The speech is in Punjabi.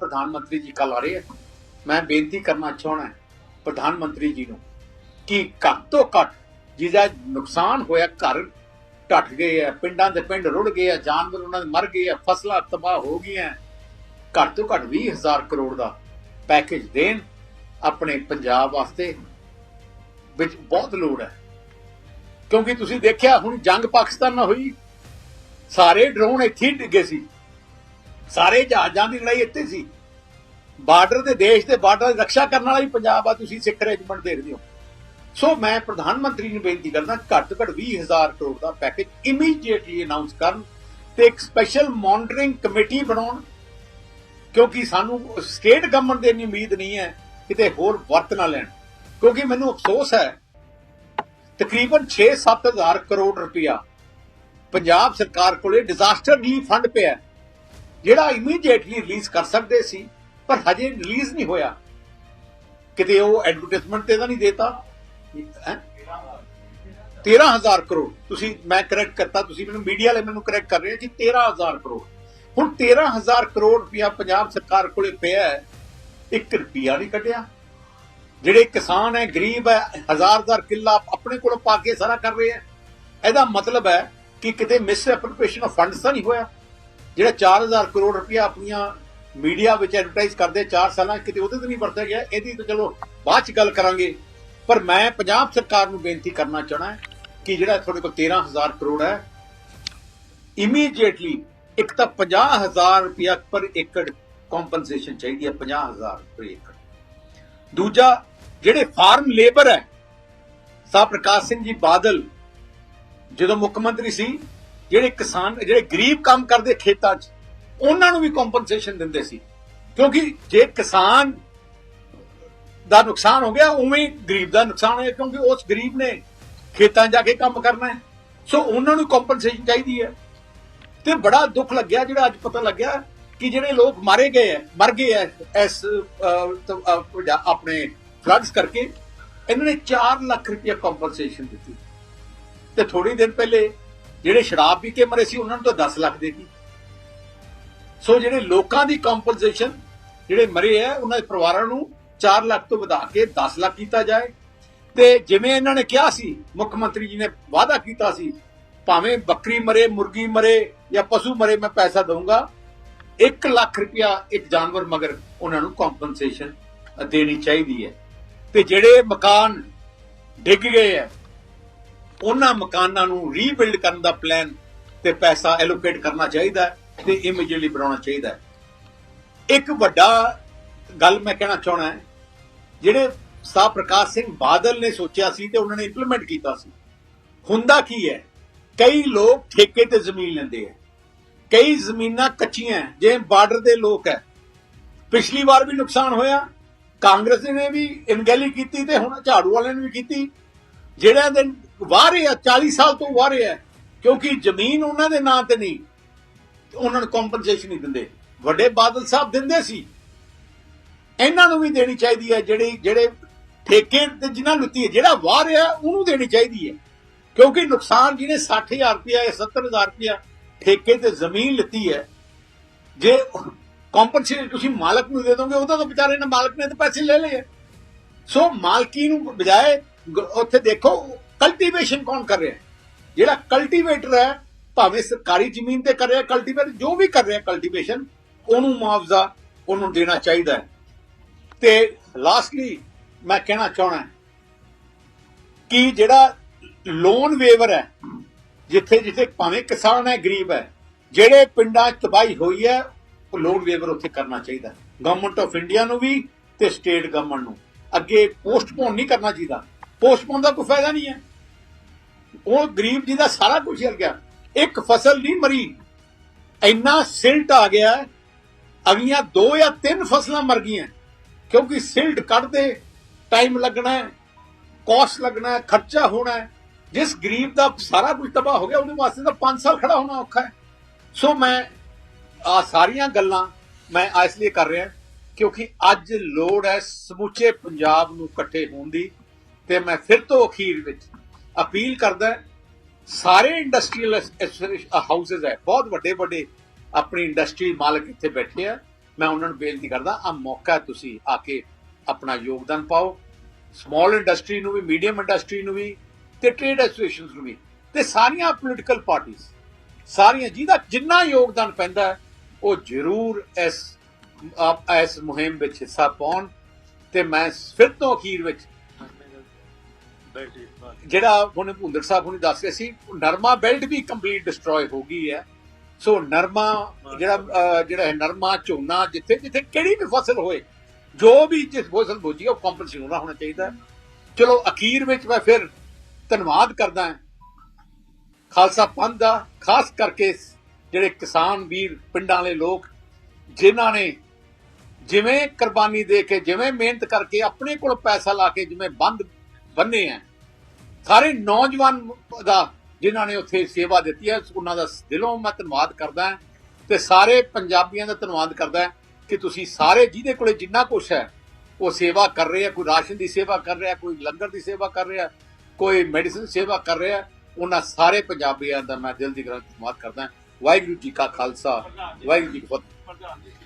ਪ੍ਰਧਾਨ ਮੰਤਰੀ ਜੀ ਕੱਲ ਆ ਰਹੇ ਆ। ਮੈਂ ਬੇਨਤੀ ਕਰਨਾ ਚਾਹਣਾ ਪ੍ਰਧਾਨ ਮੰਤਰੀ ਜੀ ਨੂੰ, ਕਿ ਘੱਟ ਤੋਂ ਘੱਟ ਜਿਹਦਾ ਨੁਕਸਾਨ ਹੋਇਆ, ਘਰ ਟੱਟ ਗਏ ਆ, ਪਿੰਡਾਂ ਦੇ ਪਿੰਡ ਰੁੜ ਗਏ ਆ, ਜਾਨਵਰ ਉਹਨਾਂ ਦੇ ਮਰ ਗਏ ਆ, ਫਸਲਾਂ ਤਬਾਹ ਹੋ ਗਈਆਂ। ਘੱਟ ਤੋਂ ਘੱਟ 20000 ਕਰੋੜ ਦਾ ਪੈਕੇਜ ਦੇਣ ਆਪਣੇ ਪੰਜਾਬ ਵਾਸਤੇ ਵਿੱਚ ਬਹੁਤ ਲੋੜ ਹੈ। ਕਿਉਂਕਿ ਤੁਸੀਂ ਦੇਖਿਆ, ਹੁਣ ਜੰਗ ਪਾਕਿਸਤਾਨ ਨਾਲ ਹੋਈ, ਸਾਰੇ ਡਰੋਨ ਇੱਥੇ ਹੀ ਡਿੱਗੇ ਸੀ। ਸਾਰੇ ਜਹਾਜ਼ਾਂ ਦੀ ਲੜਾਈ ਇੱਥੇ ਸੀ। ਬਾਰਡਰ ਦੇ ਦੇਸ਼ ਦੇ ਬਾਰਡਰ ਦੀ ਰੱਖਿਆ ਕਰਨ ਵਾਲਾ ਹੀ ਪੰਜਾਬ ਆ, ਤੁਸੀਂ ਸਿੱਖ ਰੈਜੀਮੈਂਟ ਦੇਖਦੇ ਹੋ। ਸੋ ਮੈਂ ਪ੍ਰਧਾਨ ਮੰਤਰੀ ਨੂੰ ਬੇਨਤੀ ਕਰਦਾ ਘੱਟ ਤੋਂ ਘੱਟ 20000 ਕਰੋੜ ਦਾ ਪੈਕੇਜ ਇਮੀਡੀਏਟਲੀ ਅਨਾਉਂਸ ਕਰਨ ਤੇ ਇੱਕ ਸਪੈਸ਼ਲ ਮੋਨਿਟਰਿੰਗ ਕਮੇਟੀ ਬਣਾਉਣ, ਕਿਉਂਕਿ ਸਾਨੂੰ ਸਟੇਟ ਗਵਰਨਮੈਂਟ ਦੇ ਇੰਨੀ ਉਮੀਦ ਨਹੀਂ ਹੈ ਕਿਤੇ ਹੋਰ ਵਰਤ ਨਾ ਲੈਣ। ਕਿਉਂਕਿ ਮੈਨੂੰ ਅਫਸੋਸ ਹੈ, ਤਕਰੀਬਨ 6-7000 ਕਰੋੜ ਰੁਪਇਆ ਪੰਜਾਬ ਸਰਕਾਰ ਕੋਲੇ ਡਿਜ਼ਾਸਟਰ ਰਿਲੀਫ ਫੰਡ ਪਿਆ ਜਿਹੜਾ ਇਮੀਡੀਏਟਲੀ ਰਿਲੀਜ਼ ਕਰ ਸਕਦੇ ਸੀ, ਪਰ ਹਜੇ ਰਿਲੀਜ਼ ਨਹੀਂ ਹੋਇਆ। ਕਿਤੇ ਉਹ ਐਡਵਰਟਾਈਜ਼ਮੈਂਟ ਤੇ ਤਾਂ ਨਹੀਂ ਦੇਤਾ। ਹੈਂ? 13000 ਕਰੋੜ। ਤੁਸੀਂ, ਮੈਂ ਕਰੈਕਟ ਕਰਤਾ, ਤੁਸੀਂ ਮੈਨੂੰ ਮੀਡੀਆ ਵਾਲੇ ਮੈਨੂੰ ਕਰੈਕਟ ਕਰ ਰਹੇ ਹੋ ਜੀ 13000 ਕਰੋੜ। ਹੁਣ 13000 ਕਰੋੜ ਰੁਪਇਆ ਪੰਜਾਬ ਸਰਕਾਰ ਕੋਲੇ ਪਿਆ ਹੈ 1 ਰੁਪਿਆ ਨਹੀਂ ਕੱਢਿਆ। ਜਿਹੜੇ ਕਿਸਾਨ ਹੈ, ਗਰੀਬ ਹੈ ਹਜ਼ਾਰ ਹਜ਼ਾਰ ਕਿੱਲਾ ਆਪਣੇ ਕੋਲੋਂ ਪਾ ਕੇ ਸਾਰਾ ਕਰ ਰਹੇ ਹੈ। ਇਹਦਾ ਮਤਲਬ ਹੈ ਕਿ ਕਿਤੇ ਮਿਸ ਐਪਲੀਕੇਸ਼ਨ ਆਫ ਫੰਡਸ ਤਾਂ ਨਹੀਂ ਹੋਇਆ। ਜਿਹੜਾ 4000 ਕਰੋੜ ਰੁਪਇਆ ਆਪਣੀਆਂ ਮੀਡੀਆ ਵਿੱਚ ਐਡਵਰਟਾਈਜ਼ ਕਰਦੇ 4 ਸਾਲਾਂ ਕਿਤੇ ਉਹਦੇ ਤੇ ਨਹੀਂ ਵਰਤਿਆ ਗਿਆ, ਇਹਦੀ ਤਾਂ ਚਲੋ ਬਾਅਦ ਚ ਗੱਲ ਕਰਾਂਗੇ। ਪਰ ਮੈਂ ਪੰਜਾਬ ਸਰਕਾਰ ਨੂੰ ਬੇਨਤੀ ਕਰਨਾ ਚਾਹਣਾ ਕਿ ਜਿਹੜਾ ਤੁਹਾਡੇ ਕੋਲ 13000 ਕਰੋੜ ਹੈ ਇਮੀਡੀਏਟਲੀ ਇੱਕ ਤਾਂ 50000 ਰੁਪਇਆ ਪਰ ਏਕੜ ਕੰਪਨਸੇਸ਼ਨ ਚਾਹੀਦੀ ਹੈ 50000 ਪਰ ਏਕੜ। ਦੂਜਾ, ਜਿਹੜੇ ਫਾਰਮ ਲੇਬਰ ਹੈ ਸਾਹ ਪ੍ਰਕਾਸ਼ ਸਿੰਘ ਜੀ ਬਾਦਲ, ਜਦੋਂ ਮੁੱਖ ਮੰਤਰੀ ਸੀ ਜਿਹੜੇ ਕਿਸਾਨ, ਜਿਹੜੇ ਗਰੀਬ ਕੰਮ ਕਰਦੇ ਖੇਤਾਂ 'ਚ, ਉਹਨਾਂ ਨੂੰ ਵੀ ਕੰਪਨਸੇਸ਼ਨ ਦਿੰਦੇ ਸੀ। ਕਿਉਂਕਿ ਜੇ ਕਿਸਾਨ ਦਾ ਨੁਕਸਾਨ ਹੋ ਗਿਆ, ਉਵੇਂ ਗਰੀਬ ਦਾ ਨੁਕਸਾਨ ਹੋਇਆ, ਕਿਉਂਕਿ ਉਸ ਗਰੀਬ ਨੇ ਖੇਤਾਂ ਜਾ ਕੇ ਕੰਮ ਕਰਨਾ ਹੈ। ਸੋ ਉਹਨਾਂ ਨੂੰ ਕੰਪਨਸੇਸ਼ਨ ਚਾਹੀਦੀ ਹੈ। ਤੇ ਬੜਾ ਦੁੱਖ ਲੱਗਿਆ, ਜਿਹੜਾ ਅੱਜ ਪਤਾ ਲੱਗਿਆ ਕਿ ਜਿਹੜੇ ਲੋਕ ਮਾਰੇ ਗਏ ਹੈ, ਮਰ ਗਏ ਹੈ, ਇਸ ਆਪਣੇ ਫਲੱਡਸ ਕਰਕੇ, ਇਹਨਾਂ ਨੇ 4 ਲੱਖ ਰੁਪਏ ਕੰਪਨਸੇਸ਼ਨ ਦਿੱਤੀ। ਤੇ ਥੋੜੀ ਦਿਨ ਪਹਿਲੇ ਜਿਹੜੇ ਸ਼ਰਾਬ ਪੀ ਕੇ ਮਰੇ ਸੀ, ਉਹਨਾਂ ਨੂੰ ਤਾਂ 10 ਲੱਖ ਦੇਤੀ। ਸੋ ਜਿਹੜੇ ਲੋਕਾਂ ਦੀ ਕੰਪਨਸੇਸ਼ਨ ਜਿਹੜੇ ਮਰੇ ਹੈ ਉਹਨਾਂ ਦੇ ਪਰਿਵਾਰਾਂ ਨੂੰ 4 ਲੱਖ ਤੋਂ ਵਧਾ ਕੇ 10 ਲੱਖ ਕੀਤਾ ਜਾਏ। ਤੇ ਜਿਵੇਂ ਇਹਨਾਂ ਨੇ ਕਿਹਾ ਸੀ, ਮੁੱਖ ਮੰਤਰੀ ਜੀ ਨੇ ਵਾਅਦਾ ਕੀਤਾ ਸੀ, ਭਾਵੇਂ ਬੱਕਰੀ ਮਰੇ, ਮੁਰਗੀ ਮਰੇ ਜਾਂ ਪਸ਼ੂ ਮਰੇ, ਮੈਂ ਪੈਸਾ ਦਊਂਗਾ। 1 ਲੱਖ ਰੁਪਇਆ ਇੱਕ ਜਾਨਵਰ ਮਗਰ ਉਹਨਾਂ ਨੂੰ ਕੰਪਨਸੇਸ਼ਨ ਦੇਣੀ ਚਾਹੀਦੀ ਹੈ। ਤੇ ਜਿਹੜੇ ਮਕਾਨ ਡਿੱਗ ਗਏ ਹੈ ਉਹਨਾਂ ਮਕਾਨਾਂ ਨੂੰ ਰੀਬਿਲਡ ਕਰਨ ਦਾ ਪਲਾਨ ਤੇ ਪੈਸਾ ਐਲੋਕੇਟ ਕਰਨਾ ਚਾਹੀਦਾ ਹੈ ਤੇ ਇਮੀਡੀਏਟਲੀ ਬਣਾਉਣਾ ਚਾਹੀਦਾ ਹੈ। ਇੱਕ ਵੱਡਾ ਗੱਲ ਮੈਂ ਕਹਿਣਾ ਚਾਹਣਾ ਹੈ, ਜਿਹੜੇ ਸਾਹ ਪ੍ਰਕਾਸ਼ ਸਿੰਘ ਬਾਦਲ ਨੇ ਸੋਚਿਆ ਸੀ ਤੇ ਉਹਨਾਂ ਨੇ ਇੰਪਲੀਮੈਂਟ ਕੀਤਾ ਸੀ। ਹੁੰਦਾ ਕੀ ਹੈ? ਕਈ ਲੋਕ ਠੇਕੇ ਤੇ ਜ਼ਮੀਨ ਲੈਂਦੇ ਆ। ਕਈ ਜ਼ਮੀਨਾਂ ਕੱਚੀਆਂ ਜਿਵੇਂ ਬਾਰਡਰ ਦੇ ਲੋਕ ਹੈ। ਪਿਛਲੀ ਵਾਰ ਵੀ ਨੁਕਸਾਨ ਹੋਇਆ, ਕਾਂਗਰਸ ਨੇ ਵੀ ਇਨਗੈਲੀ ਕੀਤੀ ਤੇ ਹੁਣ ਝਾੜੂ ਵਾਲਿਆਂ ਨੇ ਵੀ ਕੀਤੀ। ਜਿਹੜਿਆਂ ਦੇ ਵਾਹ ਰਿਹਾ 40 ਸਾਲ ਤੋਂ ਵਾਹ ਰਿਹਾ ਕਿਉਂਕਿ ਜ਼ਮੀਨ ਉਹਨਾਂ ਦੇ ਨਾਂ ਤੇ ਨਹੀਂ, ਉਹਨਾਂ ਨੂੰ ਕੰਪਨਸੇਸ਼ਨ ਨਹੀਂ ਦਿੰਦੇ। ਵੱਡੇ ਬਾਦਲ ਸਾਹਿਬ ਦਿੰਦੇ ਸੀ। ਇਹਨਾਂ ਨੂੰ ਵੀ ਦੇਣੀ ਚਾਹੀਦੀ ਹੈ, ਜਿਹੜੇ ਜਿਹੜੇ ਠੇਕੇ ਤੇ ਜਿਨ੍ਹਾਂ ਨੂੰ ਹੈ, ਜਿਹੜਾ ਵਾਹ ਰਿਹਾ ਉਹਨੂੰ ਦੇਣੀ ਚਾਹੀਦੀ ਹੈ। ਕਿਉਂਕਿ ਨੁਕਸਾਨ ਜਿਹਨੇ 60000 ਰੁਪਇਆ ਜਾਂ 70000 ਰੁਪਇਆ ਠੇਕੇ ਤੇ ਜ਼ਮੀਨ ਲਿੱਤੀ ਹੈ, ਜੇ ਕੰਪਨਸੇਸ਼ਨ ਤੁਸੀਂ ਮਾਲਕ ਨੂੰ ਦੇ ਦੋਗੇ, ਉਹਦਾ ਤਾਂ ਵਿਚਾਰੇ ਨੇ ਮਾਲਕ ਨੇ ਤਾਂ ਪੈਸੇ ਲੈ ਲਏ ਸੋ ਮਾਲਕੀ ਨੂੰ ਬਜਾਏ ਉੱਥੇ ਦੇਖੋ ਕਲਟੀਵੇਸ਼ਨ ਕੌਣ ਕਰ ਰਿਹਾ ਹੈ? ਜਿਹੜਾ ਕਲਟੀਵੇਟਰ ਹੈ, ਭਾਵੇਂ ਸਰਕਾਰੀ ਜ਼ਮੀਨ ਤੇ ਕਰ ਰਿਹਾ, ਕਲਟੀਵੇਟਰ ਜੋ ਵੀ ਕਰ ਰਿਹਾ ਕਲਟੀਵੇਸ਼ਨ, ਉਹਨੂੰ ਮੁਆਵਜ਼ਾ ਉਹਨੂੰ ਦੇਣਾ ਚਾਹੀਦਾ ਹੈ। ਤੇ ਲਾਸਟਲੀ ਮੈਂ ਕਹਿਣਾ ਚਾਹਣਾ ਕਿ ਜਿਹੜਾ ਲੋਨ ਵੇਵਰ ਹੈ, ਜਿੱਥੇ ਜਿੱਥੇ ਭਾਵੇਂ ਕਿਸਾਨ ਹੈ, ਗਰੀਬ ਹੈ, ਜਿਹੜੇ ਪਿੰਡਾਂ 'ਚ ਤਬਾਹੀ ਹੋਈ ਹੈ, ਉਹ ਲੋਨ ਵੇਵਰ ਉੱਥੇ ਕਰਨਾ ਚਾਹੀਦਾ ਗਵਰਨਮੈਂਟ ਆਫ ਇੰਡੀਆ ਨੂੰ ਵੀ ਤੇ ਸਟੇਟ ਗਵਰਨਮੈਂਟ ਨੂੰ। ਅੱਗੇ ਪੋਸਟਪੋਨ ਨਹੀਂ ਕਰਨਾ ਚਾਹੀਦਾ। ਪੋਸਟਪੋਨ ਦਾ ਕੋਈ ਫਾਇਦਾ ਨਹੀਂ ਹੈ। ਉਹ ਗਰੀਬ ਜੀ ਦਾ ਸਾਰਾ ਕੁਝ ਹਿਲ ਗਿਆ। ਇੱਕ ਫਸਲ ਨਹੀਂ ਮਰੀ। ਇੰਨਾ ਸਿਲਟ ਆ ਗਿਆ ਅਗਲੀਆਂ ਦੋ ਜਾਂ ਤਿੰਨ ਫਸਲਾਂ ਮਰ ਗਈਆਂ। ਕਿਉਂਕਿ ਸਿਲਟ ਕੱਢਦੇ ਟਾਈਮ ਲੱਗਣਾ ਹੈ ਕਾਸਟ ਲੱਗਣਾ ਹੈ, ਖਰਚਾ ਹੋਣਾ ਹੈ। ਜਿਸ ਗਰੀਬ ਦਾ ਸਾਰਾ ਕੁਝ ਤਬਾਹ ਹੋ ਗਿਆ, ਉਹਦੇ ਵਾਸਤੇ ਤਾਂ 5 ਸਾਲ ਖੜਾ ਹੋਣਾ ਔਖਾ ਹੈ। ਸੋ ਮੈਂ ਆ ਸਾਰੀਆਂ ਗੱਲਾਂ ਮੈਂ ਇਸ ਲਈ ਕਰ ਰਿਹਾ, ਕਿਉਂਕਿ ਅੱਜ ਲੋੜ ਹੈ ਸਮੁੱਚੇ ਪੰਜਾਬ ਨੂੰ ਇਕੱਠੇ ਹੋਣ ਦੀ। ਤੇ ਮੈਂ ਫਿਰ ਤੋਂ ਅਖੀਰ ਵਿੱਚ ਅਪੀਲ ਕਰਦਾ ਸਾਰੇ ਇੰਡਸਟਰੀਅਲ ਹਾਊਸਸ ਹੈ, ਬਹੁਤ ਵੱਡੇ ਵੱਡੇ ਆਪਣੀ ਇੰਡਸਟਰੀ ਮਾਲਕ ਇੱਥੇ ਬੈਠੇ ਆ। ਮੈਂ ਉਹਨਾਂ ਨੂੰ ਬੇਨਤੀ ਕਰਦਾ ਆ ਮੌਕਾ ਤੁਸੀਂ ਆ ਕੇ ਆਪਣਾ ਯੋਗਦਾਨ ਪਾਓ ਸਮਾਲ ਇੰਡਸਟਰੀ ਨੂੰ ਵੀ ਮੀਡੀਅਮ ਇੰਡਸਟਰੀ ਨੂੰ ਵੀ ਤੇ ਟ੍ਰੇਡ ਐਸੋਸੀਏਸ਼ਨਸ ਨੂੰ ਵੀ ਤੇ ਸਾਰੀਆਂ ਪੋਲੀਟੀਕਲ ਪਾਰਟੀਆਂ ਸਾਰੀਆਂ ਜਿਹਦਾ ਜਿੰਨਾ ਯੋਗਦਾਨ ਪੈਂਦਾ ਉਹ ਜ਼ਰੂਰ ਇਸ ਇਸ ਮੁਹਿੰਮ ਵਿੱਚ ਹਿੱਸਾ ਪਾਉਣ ਤੇ ਮੈਂ ਫਿਰ ਤੋਂ ਅਖੀਰ ਵਿੱਚ ਜਿਹੜਾ ਹੁਣ ਭੁੰਦਰ ਸਾਹਿਬ ਹੁਣੇ ਦੱਸ ਰਹੇ ਸੀ ਨਰਮਾ ਬੈਲਟ ਵੀ ਕੰਪਲੀਟ ਡਿਸਟਰੋਏ ਹੋ ਗਈ ਹੈ। ਸੋ ਨਰਮਾ ਜਿਹੜਾ ਜਿਹੜਾ ਹੈ ਨਰਮਾ ਝੋਨਾ ਜਿੱਥੇ ਜਿੱਥੇ ਕਿਹੜੀ ਵੀ ਫਸਲ ਹੋਏ ਜੋ ਵੀ ਜਿਸ ਫਸਲ ਬੋਜੀ ਉਹ ਕੰਪਨਸੇਸ਼ਨ ਹੋਣਾ ਹੋਣਾ ਚਾਹੀਦਾ। ਚਲੋ ਅਖੀਰ ਵਿੱਚ ਮੈਂ ਫਿਰ ਧੰਨਵਾਦ ਕਰਦਾ ਹਾਂ। ਖਾਲਸਾ ਪੰਥ ਦਾ ਖਾਸ ਕਰਕੇ ਜਿਹੜੇ ਕਿਸਾਨ ਵੀਰ ਪਿੰਡਾਂ ਵਾਲੇ ਲੋਕ ਜਿਨ੍ਹਾਂ ਨੇ ਜਿਵੇਂ ਕੁਰਬਾਨੀ ਦੇ ਕੇ ਜਿਵੇਂ ਮਿਹਨਤ ਕਰਕੇ ਆਪਣੇ ਕੋਲ ਪੈਸਾ ਲਾ ਕੇ ਜਿਵੇਂ ਬੰਦ ਬੰਨੇ ਆ ਸਾਰੇ ਨੌਜਵਾਨ ਦਾ ਜਿਨ੍ਹਾਂ ਨੇ ਉੱਥੇ ਸੇਵਾ ਦਿੱਤੀ ਹੈ, ਉਹਨਾਂ ਦਾ ਦਿਲੋਂ ਮੈਂ ਧੰਨਵਾਦ ਕਰਦਾ ਹਾਂ ਤੇ ਸਾਰੇ ਪੰਜਾਬੀਆਂ ਦਾ ਧੰਨਵਾਦ ਕਰਦਾ ਕਿ ਤੁਸੀਂ ਸਾਰੇ ਜਿਹਦੇ ਕੋਲੇ ਜਿੰਨਾ ਕੁਛ ਹੈ, ਉਹ ਸੇਵਾ ਕਰ ਰਹੇ ਆ ਕੋਈ ਰਾਸ਼ਨ ਦੀ ਸੇਵਾ ਕਰ ਰਿਹਾ, ਕੋਈ ਲੰਗਰ ਦੀ ਸੇਵਾ ਕਰ ਰਿਹਾ, ਕੋਈ ਮੈਡੀਸਿਨ ਸੇਵਾ ਕਰ ਰਿਹਾ, ਉਹਨਾਂ ਸਾਰੇ ਪੰਜਾਬੀਆਂ ਦਾ ਮੈਂ ਦਿਲ ਦੀ ਗ੍ਰੰਥ ਧੰਨਵਾਦ ਕਰਦਾ ਵਾਹਿਗੁਰੂ ਜੀ ਕਾ ਖਾਲਸਾ, ਵਾਹਿਗੁਰੂ ਜੀ ਕੀ ਫਤਿਹ।